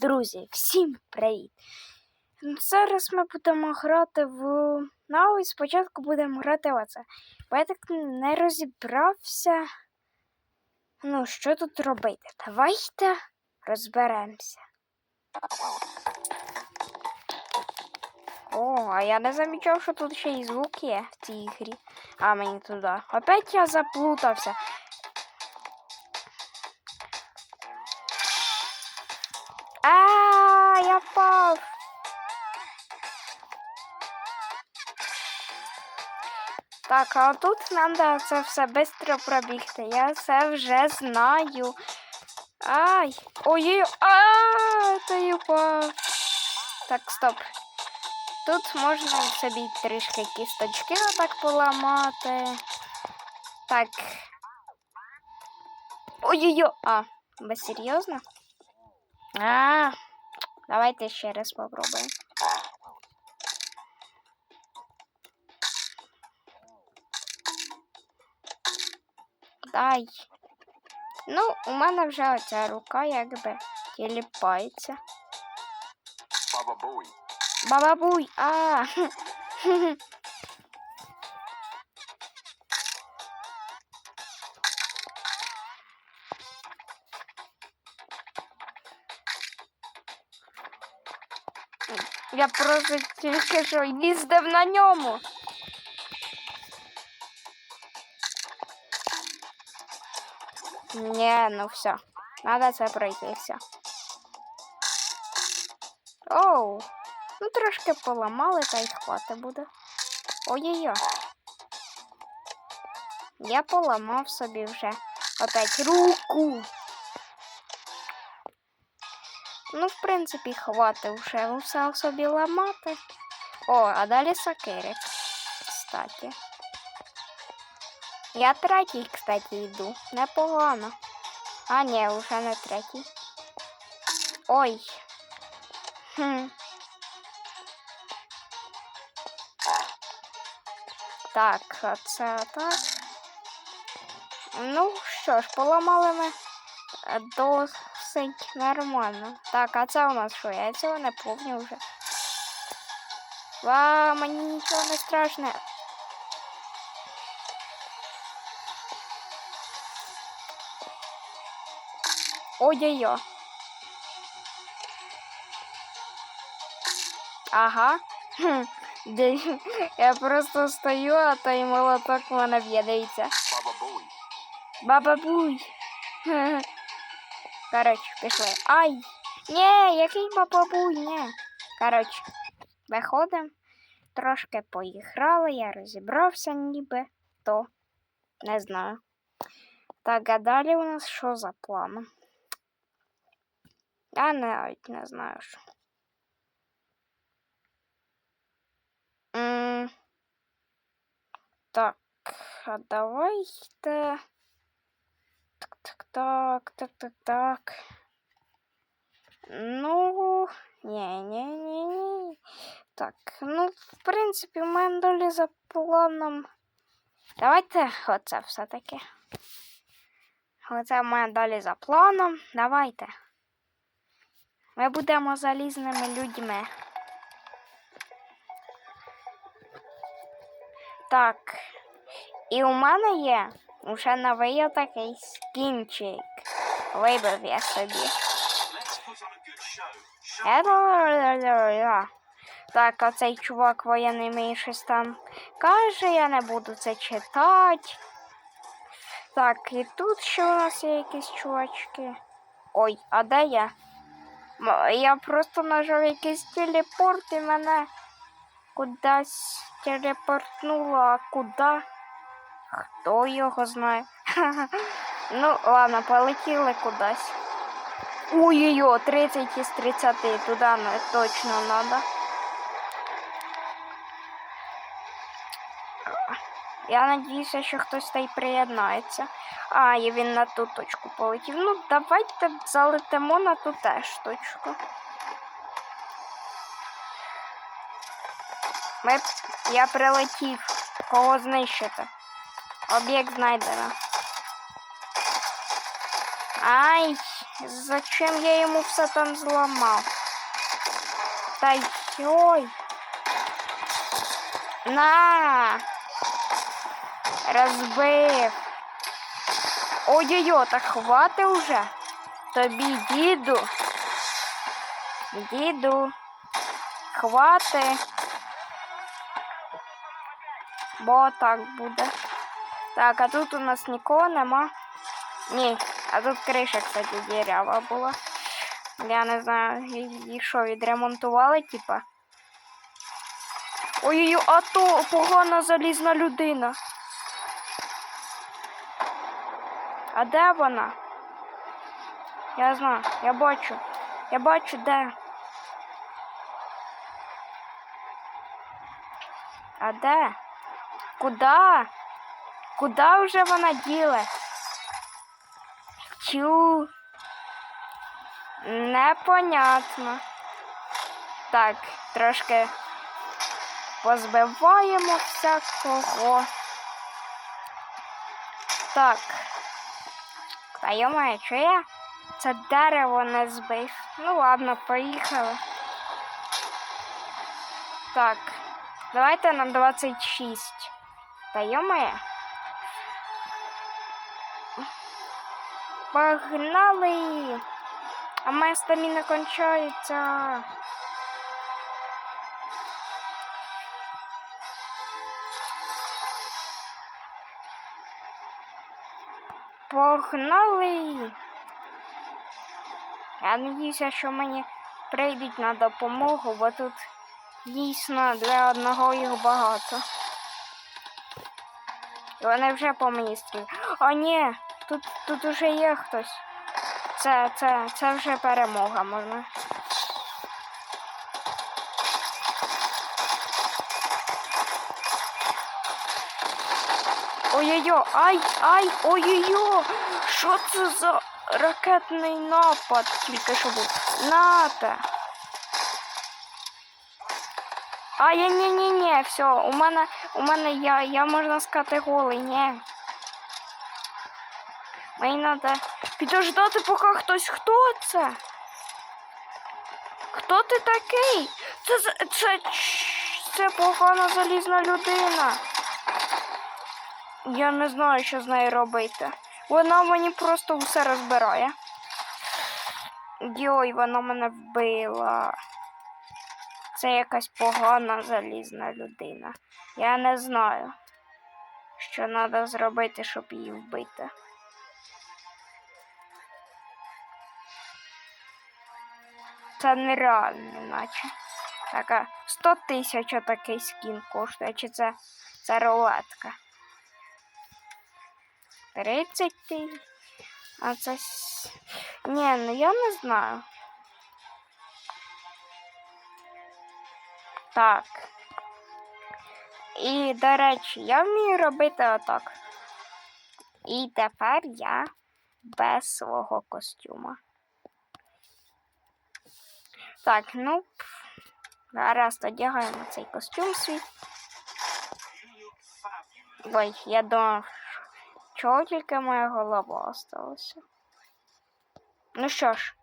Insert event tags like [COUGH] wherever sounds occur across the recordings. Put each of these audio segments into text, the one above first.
Друзі, всім привіт! Зараз ми будемо грати в Ну, і спочатку будемо грати в оце. Бо я так не розібрався. Ну, що тут робити? Давайте розберемося. О, а я не замічав, що тут ще й звук є в цій грі. А мені туди. Опять я заплутався. Так, а тут треба це все швидко пробігти. Я це вже знаю. Ай! Ой, а, упав. Так, стоп. Тут можна собі трішки кісточки отак поламати. Так. Ой-ой-ой. А, ви серйозно? А, давайте ще раз попробуємо. Дай. Ну, у мене вже оця рука якби тіліпається. Booey. Бабабуй, а. Я просто тільки що їздив на ньому. Ні, ну все. Надо це пройти все. Оу. Ну, трошки поламали, та й хвати буде. Ой-ой-ой. Я поламав собі вже опять руку. Ну, в принципі, хватить вже все собі ламати. О, а далі сокирик. Кстати. Я третій, кстати, йду. Непогано. А, ні, вже не третій. Ой. Хм. Так, а це так. Ну що ж, поламали ми е, досить нормально. Так, а це у нас що? Я цього не помню вже. Ва, мені нічого не страшне. Ой-ой-ой. Ага. Я просто стою, а той молоток в мене б'є, дивіться. Baba Баба буй. Коротше, пішли. Ай! Ні, який баба буй, ні. Коротше, виходимо. Трошки поіграли, я розібрався ніби то. Не знаю. Так, а далі у нас що за план? Я навіть не знаю що. Так, а давайте. Так, так, так, так, так, так. Ну, ні, ні, ні, ні. Так, ну, в принципі, у мене долі за планом. Давайте оце все-таки. Оце в мене далі за планом. Давайте. Ми будемо залізними людьми. Так. І у мене є уже новий такий скінчик. Вибив я собі. Так, оцей чувак воєнний мені щось там каже, я не буду це читати. Так, і тут ще у нас є якісь чувачки. Ой, а де я? Я просто нажав якийсь телепорт і мене кудись телепортнуло, а куди? Хто його знає? [LAUGHS] ну, ладно, полетіли кудись. Ой-ой-ой, 30 із 30, туди точно надо. Я надіюся, що хтось та й приєднається. А, і він на ту точку полетів. Ну, давайте залетимо на ту теж точку. Ми... Я прилетів. Кого знищити? Об'єкт знайдено. Ай, зачем я йому все там зламав? Та йой. На. Розбив. Ой-ой-ой, так хвати вже. Тобі, діду. Діду. Хвати. Бо так буде. Так, а тут у нас нікого нема. Ні, а тут криша, кстати, дірява була. Я не знаю, її що, відремонтували, типа. Ой-ой-ой, а то погана залізна людина. А де вона? Я знаю, я бачу. Я бачу, де. А де? Куда? Куда вже вона діле? Чу. Непонятно. Так, трошки позбиваємо всякого. Так. Та йомає, що я це дерево не збив. Ну ладно, поїхали. Так. Давайте на 26. Та йомає. Погнали! А моя стаміна кончається. Погнали! Я надіюся, що мені прийдуть на допомогу, бо тут дійсно для одного їх багато. І вони вже по мені стріляють. О, ні, тут, тут уже є хтось. Це, це, це вже перемога можна. Ой-ой-ой, ай, ай, ой-ой-ой, що це за ракетний напад тільки що був? Нате. А я ні ні ні все, у мене у мене я, я можна сказати голий, ні. Мені треба підождати, поки хтось хто це? Хто ти такий? Це з- це, це погана залізна людина. Я не знаю, що з нею робити. Вона мені просто все розбирає. Йой, вона мене вбила. Це якась погана залізна людина. Я не знаю, що треба зробити, щоб її вбити. Це нереально, наче. Така 100 тисяч отакий скін коштує, чи це, це рулетка. 30 тисяч. А це. Ні, ну я не знаю. Так. І, до речі, я вмію робити отак. І тепер я без свого костюма. Так, ну. Гаразд, одягаємо цей костюм свій. Ой, я думав, чого тільки моя голова осталася. Ну що ж,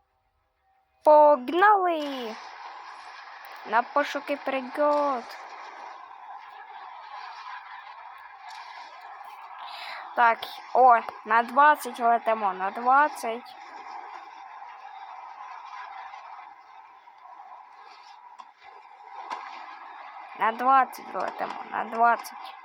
погнали! На пошуки пригод. Так, о, на 20 летимо, на 20. На 20 летимо, на 20.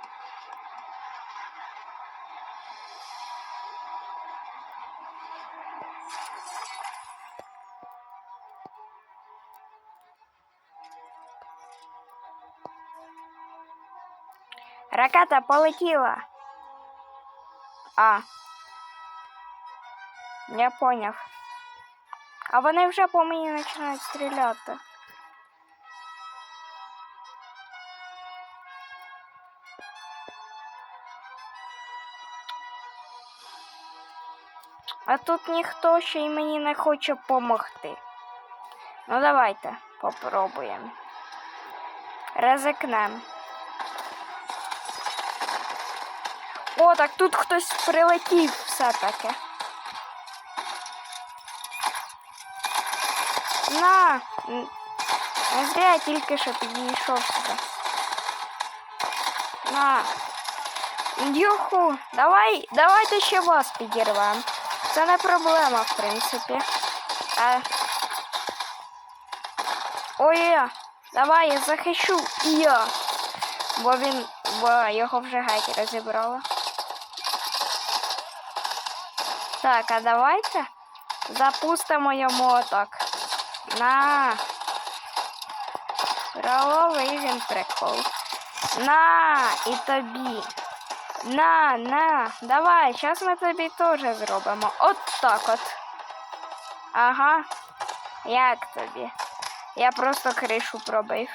Ракета полетіла. А. Я поняв. А вони вже по мені починають стріляти. А тут ніхто ще й мені не хоче допомогти. Ну давайте попробуємо. Ризикнемо. О, так тут хтось прилетів все-таки. На! Не зря я тільки що підійшов сюди. На. Юху, давай, давайте ще вас підірвемо. Це не проблема, в принципі. А... Ой, я. давай я захищу і я. Бо він, бо його вже геть розібрали. Так, а давайте запустимо йому отак. На. Правовий він прикол. На, і тобі. На, на, давай, зараз ми тобі теж зробимо. От так от. Ага. Як тобі? Я просто кришу пробив.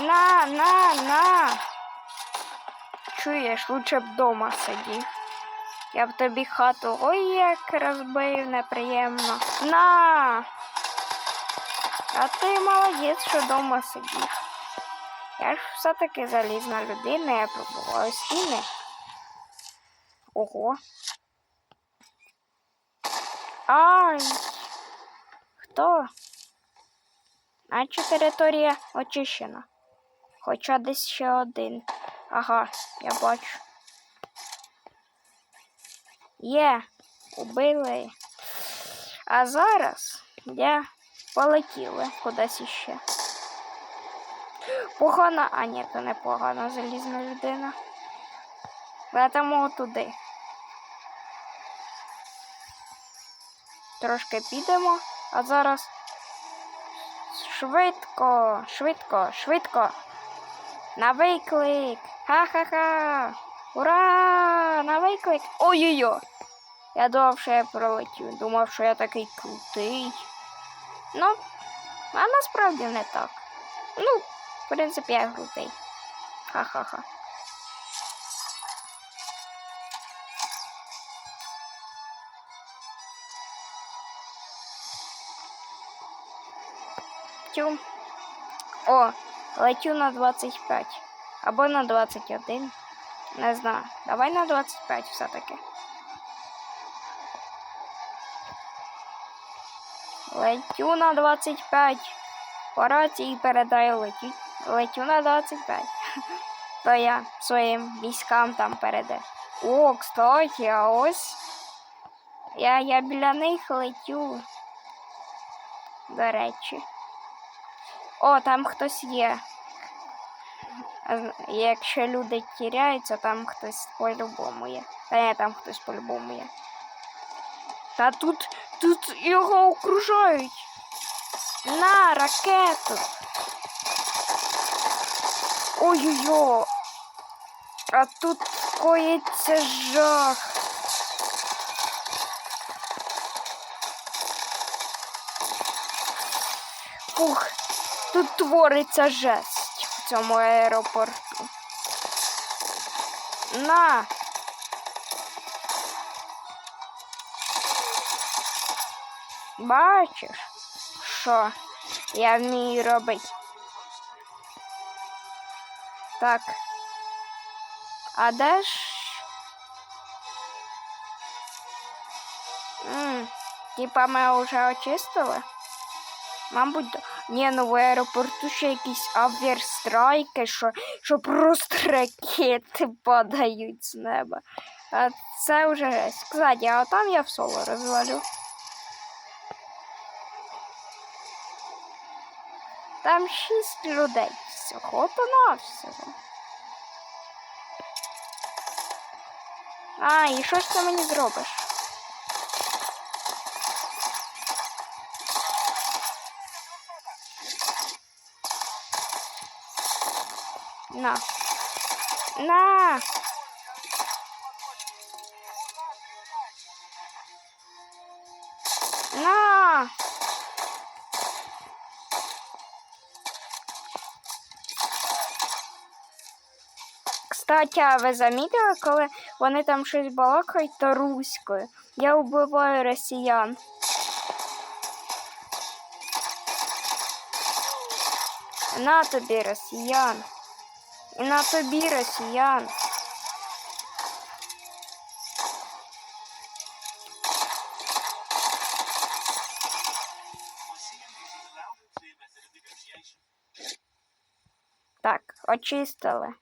На, на, на. Чуєш, лучше б дома сидів. Я б тобі хату ой як розбив неприємно. На. А ти молодець, що дома сидів. Я ж все-таки залізна людина, я пробуваю стіни. Ого. Ай. Хто? Наче територія очищена. Хоча десь ще один. Ага, я бачу. Є, убили. А зараз я полетіли кудись іще. Погана, а ні, то не погана залізна людина. Летимо туди. Трошки підемо, а зараз швидко, швидко, швидко. На виклик. Ха-ха-ха. Ура! На виклик. Ой-ой-ой. Я думав, що я пролетів. Думав, що я такий крутий. Ну, а насправді не так. Ну, в принципі, я крутий. Ха-ха-ха. Тю. О, Летю на 25. Або на 21. Не знаю. Давай на 25 все-таки. Летю на 25. По рації передаю летю. Летю на 25. [LAUGHS] То я своїм військам там передаю. О, кстати, а ось. Я, я біля них летю. До речі. О, там хтось є. А з- Якщо люди тіряються, там хтось по-любому є. Та ні, там хтось по-любому є. Та тут, тут його окружають. На ракету. Ой-ой-ой. А тут коїться жах. Ух, тут твориться жесть в цьому аеропорту. На. Бачиш, що я вмію робити. Так. А де ж? Типа ми вже очистили? Мабуть. Ні, ну в аеропорту ще якісь авіастрайки, що, що просто ракети падають з неба. А це вже жесть. Кстати, а там я в соло розвалю. Там шість людей. Всього то навсього. А, і що ж ти мені зробиш? На. На. На. Кстати, а ви замітили, коли вони там щось балакають, то руською. Я вбиваю росіян. На тобі росіян. І на тобі росіян. Так, очистили.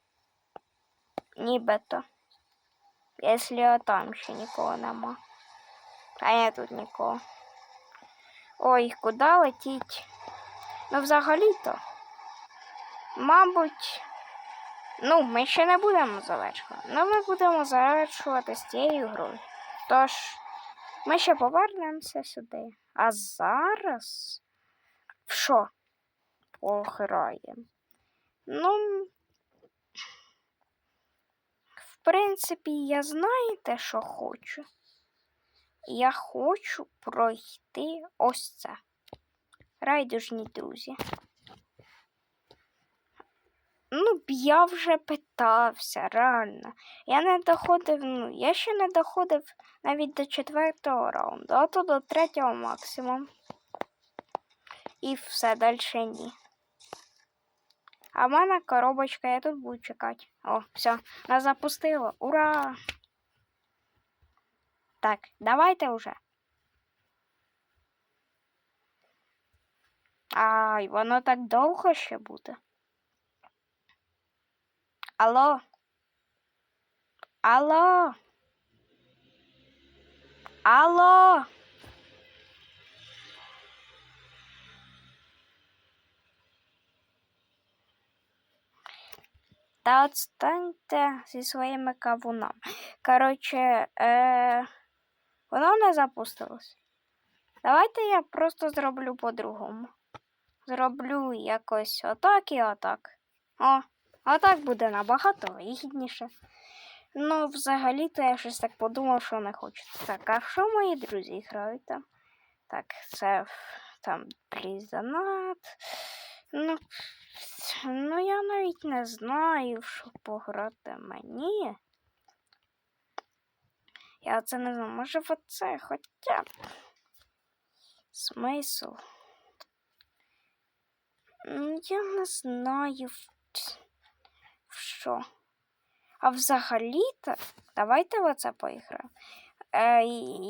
Нібито. Якщо там ще нікого нема. А я тут нікого. Ой, куди летіть? Ну взагалі-то, мабуть. Ну, ми ще не будемо завершувати. Ну, ми будемо завершувати з цією грою. Тож, ми ще повернемося сюди. А зараз. В що? Пограємо. Ну. В принципі, я знаєте, що хочу. Я хочу пройти ось це. Райдужні друзі. Ну, я вже питався, реально. Я не доходив, ну, я ще не доходив навіть до четвертого раунду, а то до третього максимум. І все далі ні. А в мене коробочка, я тут буду чекати. О, все, нас запустило. Ура! Так, давайте вже. Ай, воно так довго ще буде. Алло. Алло. Алло. Та отстаньте зі своїми кавунами. Коротше, е... воно не запустилось. Давайте я просто зроблю по-другому. Зроблю якось отак і отак. О, отак буде набагато вигідніше. Ну, взагалі-то я щось так подумав, що не хочу. Так, а що мої друзі грають там? Так, це там призанат. Ну, ну, я навіть не знаю, що пограти мені. Я це не знаю. Може в оце хоча б. Смисл. Ну, Я не знаю, що. А взагалі-то, давайте в оце поіграємо. Е,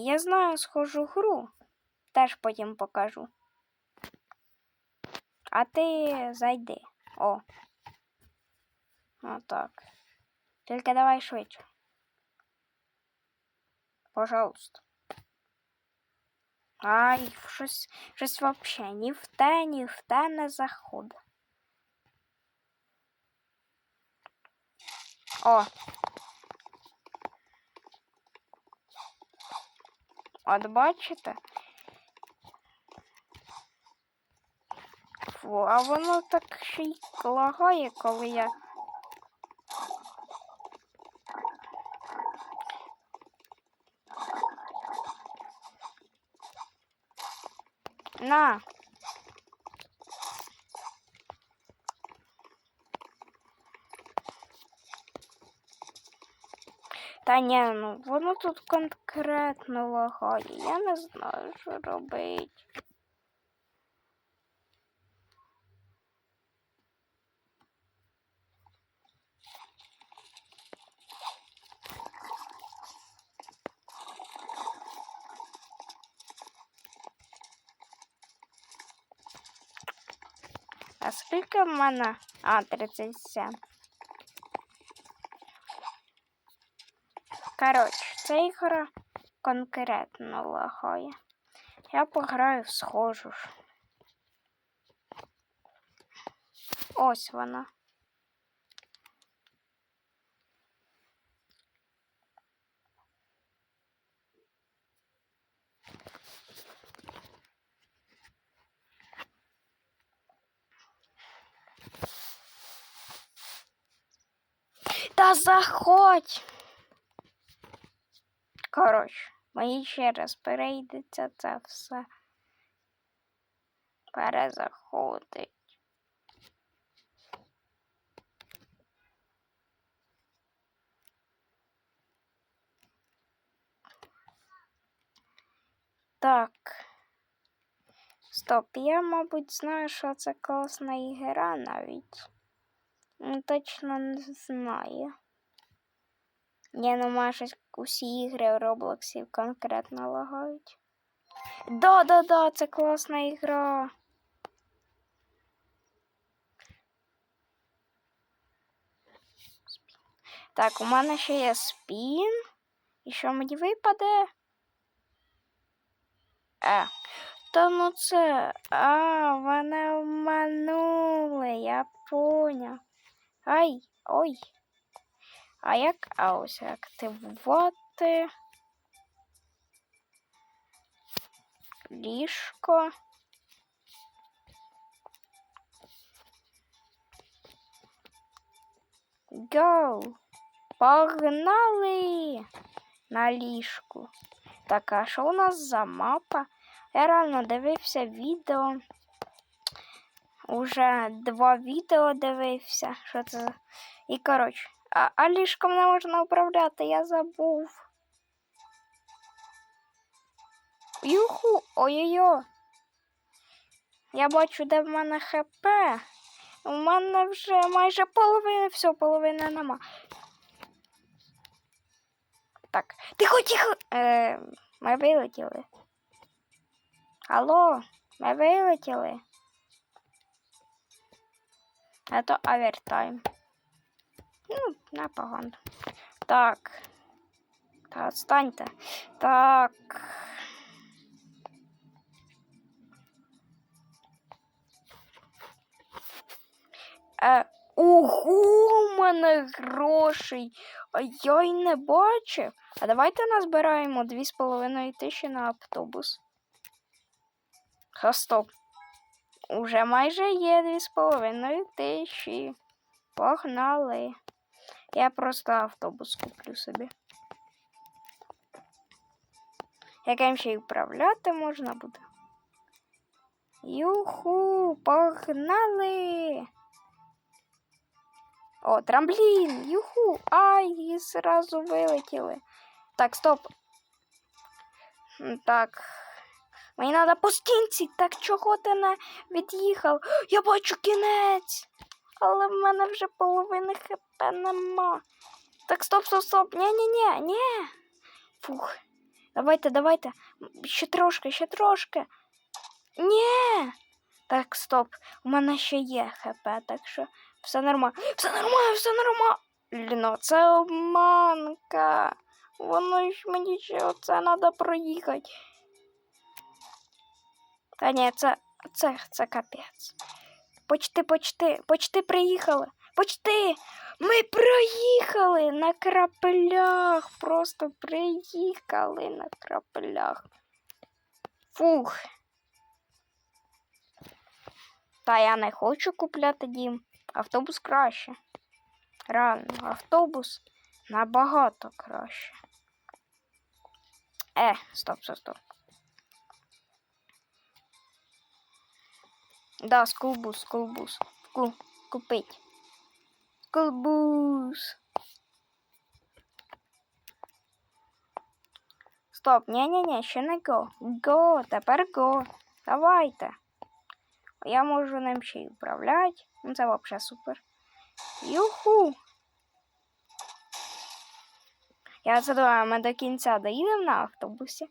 я знаю схожу гру. Теж потім покажу. А ти зайди. О. Отак. Тільки давай швидше. Пожалуйста. Ай, щось, щось вообще ні в те, ні в те не заходить. О. От бачите? Фу, а воно так ще й лагає, коли я. На. Та ні, ну воно тут конкретно лагає. Я не знаю, що робити. А скільки в мене? А, 37. Коротше, ця ігра конкретно лагає. Я пограю в схожу ж. Ось вона. Та заходь. Коротше, мені ще раз перейдеться це все. Перезаходить. Так. Стоп, я, мабуть, знаю, що це класна ігра навіть. Ну, точно не знаю. Ну може щось усі ігри в Роблоксі конкретно лагають. Да-да-да, це класна ігра. Так, у мене ще є спін. І що мені випаде? Е. Та ну це. А, мене обманули, я поняв. Ай, ой. А як а ось активувати? Ліжко. Гоу! Погнали на ліжку. Так, а що у нас за мапа? Я реально дивився відео. Уже два відео дивився. Що це за. І коротше. А, не можна управляти, я забув. Юху! Ой-ой-ой! Я бачу, де в мене ХП. У мене вже майже половина, все, половини нема. Так, тихо, тихо. Е, ми вилетіли. Алло, ми вилетіли. А то авертайм. Ну, непогано. Так. Та отстаньте. Так. Е, ого, у мене грошей. А я й не бачив. А давайте назбираємо 2,5 тисячі на автобус. Ха, стоп. Уже майже є 2,5 тисячі. Погнали. Я просто автобус куплю собі. Яким ще й управляти можна буде. Юху, погнали! О, трамплін! Юху! Ай, і зразу вилетіли. Так, стоп. Так. Мені треба по стінці. Так чого ти не від'їхав? Я бачу кінець. Але в мене вже половини хп нема. Так, стоп, стоп, стоп. Ні-ні-ні, ні. Фух. Давайте, давайте. Ще трошки, ще трошки. Ні. Так, стоп. У мене ще є хп, так що все нормально. Все нормально, все нормально. Ліно, це обманка. Воно ж мені ще оце треба проїхати. Та ні, це, це, це капець. Почти, почти, почти приїхали. Почти! Ми проїхали на крапелях. Просто приїхали на крапелях. Фух. Та я не хочу купляти дім. Автобус краще. Реально, автобус набагато краще. Е, стоп, стоп, стоп. Да, скулбус, скулбус. Ку, купить. Скулбус. Стоп, ні-ні-ні, ще не го. Го, тепер го. Давайте. Я можу ним ще й управляти. Ну, це взагалі супер. Юху. Я це думаю, ми до кінця доїдемо на автобусі.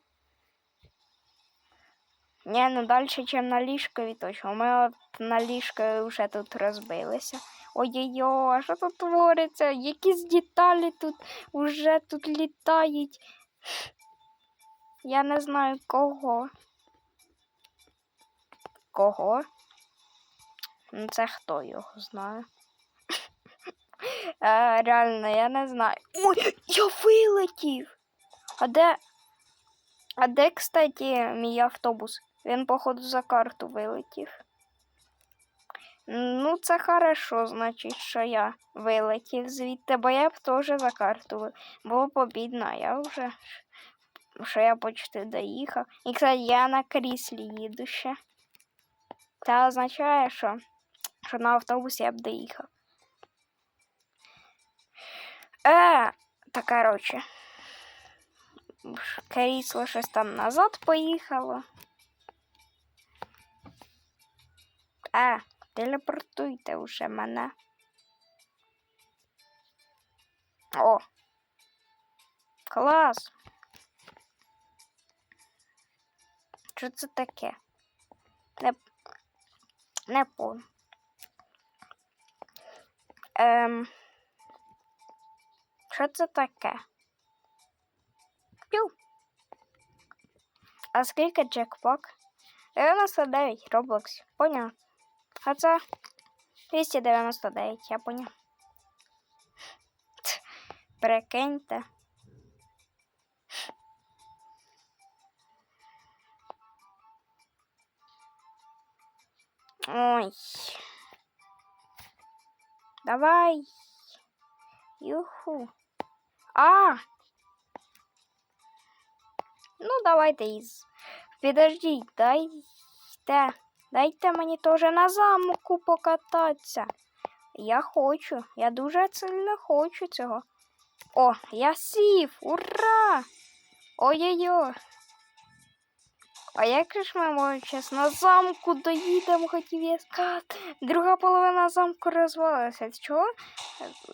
Ні, ну далі, ніж на ліжкові точно. Ми от на ліжкові вже тут розбилися. Ой-ой-ой, а що тут твориться? Якісь деталі тут вже тут літають. Я не знаю кого. Кого? Ну, це хто його знає. [LAUGHS] Е, реально, я не знаю. Ой, я вилетів! А де. А де, кстати, мій автобус? Він, походу, за карту вилетів. Ну, це хорошо, значить, що я вилетів звідти, бо я б теж за карту Було б обідно, а я вже що я почти доїхав. І, кстати, я на кріслі їду ще. Це означає, що, що на автобусі я б доїхав. Е, та коротше. Крісло щось там назад поїхало. Е, телепортуйте уже мене. О. Клас. Що це таке? Не, не пон. Ем. Що це таке? Пів. А скільки джекпок? 99 Роблокс. Поняв. А це 299, я поняв. Прикиньте. Ой. Давай. Юху. А! Ну, давайте із. Підождіть, дайте. Дайте мені теж на замку покататися. Я хочу. Я дуже сильно хочу цього. О, я сів! Ура! Ой-ой-ой. А як ж ми може на замку доїдемо, хотів я сказати. Друга половина замку розвалилася. Чого?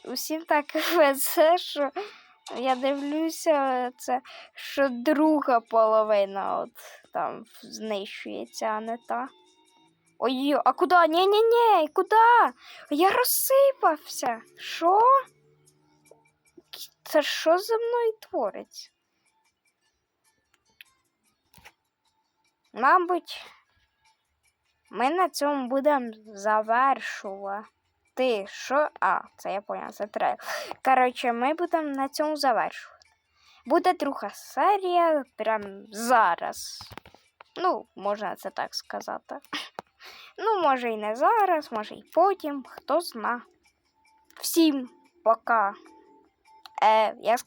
Усім так [LAUGHS] везе, що я дивлюся, це що друга половина от там знищується, а не та. Ой, а куди? Ні-ні-ні, куди? Я розсипався. Що? Це що за мною твориться? Мабуть, ми на цьому будемо завершувати. Що? А, це я поняла, це треба. Коротше, ми будемо на цьому завершувати. Буде друга серія прямо зараз. Ну, можна це так сказати. Ну, може і не зараз, може і потім, хто зна. Всім пока. Е, я